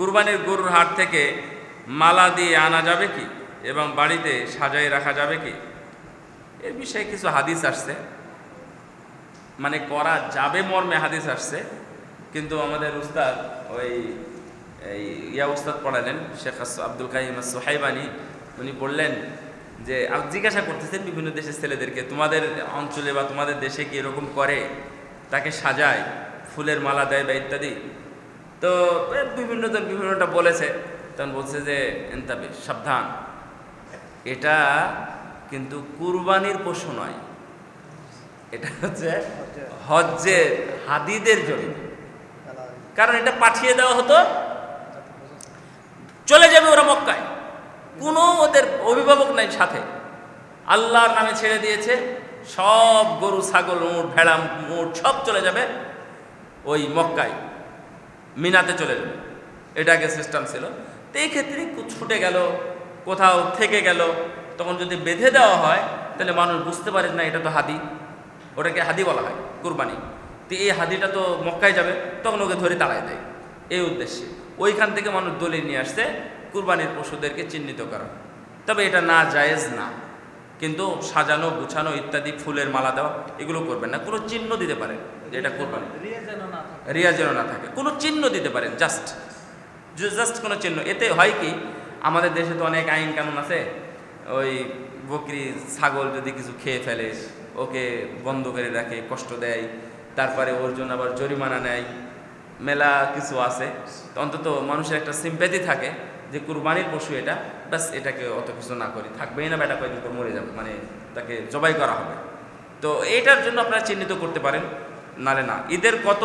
কুরবানির গরুর হাট থেকে মালা দিয়ে আনা যাবে কি? এবং বাড়িতে সাজাই রাখা যাবে কি? এর বিষয়ে কিছু হাদিস আসছে। মানে করা যাবে মর্মে হাদিস আসছে। কিন্তু আমাদের উস্তাদ ওই, এই ইয়া উস্তাদ পড়ালেন, শেখ আব্দুল কাহিম সোহাইবানি। উনি বললেন যে জিজ্ঞাসা করতেছেন বিভিন্ন দেশের ছেলেদেরকে, তোমাদের অঞ্চলে বা তোমাদের দেশে কি এরকম করে? তাকে সাজায়, ফুলের মালা দেয় বা ইত্যাদি? তো বিভিন্ন জন বিভিন্নটা বলেছে। তখন বলছে যে, এনতাবে, সাবধান। এটা কিন্তু কুরবানির পশু নয়। এটা হচ্ছে হজ্জের, হাদিদের জন্য। কারণ এটা পাঠিয়ে দেওয়া হতো। চলে যাবে ওরা মক্কায়। কোনো ওদের অভিভাবক নাই সাথে। আল্লাহর নামে ছেড়ে দিয়েছে। সব গরু, ছাগল, উঁট, ভেড়া, উঁট, সব চলে যাবে ওই মক্কায়। মিনাতে চলে যাবে। এটা আগে সিস্টেম ছিল। তো এই ক্ষেত্রে ছুটে গেল, কোথাও থেকে গেল, তখন যদি বেঁধে দেওয়া হয়, তাহলে মানুষ বুঝতে পারে না এটা তো হাদি। ওটাকে হাদি বলা হয়, কুরবানি। তো এই হাদিটা তো মক্কায় যাবে, তখন ওকে ধরে তাড়ায় দেয়। এই উদ্দেশ্যে। ওইখান থেকে মানুষ দলিল নিয়ে আসছে, কুরবানির পশুদেরকে চিহ্নিত করা। তবে এটা না জায়েজ না। কিন্তু সাজানো গুছানো ইত্যাদি ফুলের মালা দেওয়া এগুলো করবেন না। কোনো চিহ্ন দিতে পারেন এটা কোরবানি। রিয়া যেন না থাকে। না থাকে। কোনো চিহ্ন দিতে পারেন জাস্ট। জাস্ট কোনো চিহ্ন। এতে হয় কি আমাদের দেশে তো অনেক আইন কানুন আছে। ওই বকরি ছাগল যদি কিছু খেয়ে ফেলে ওকে বন্ধ করে রাখে কষ্ট দেয়। তারপরে ওর জন্য আবার জরিমানা নেয়। মেলা কিছু আছে। অন্তত মানুষের একটা সিম্প্যাথি থাকে। যে কুরবানির পশু এটা, ব্যাস এটাকে অত কিছু না করি। থাকবেই না, বেটা কয়েকদিন পর মরে যাবে। মানে তাকে জবাই করা হবে। তো এটার জন্য আপনারা চিহ্নিত করতে পারেন নালে না। ঈদের কত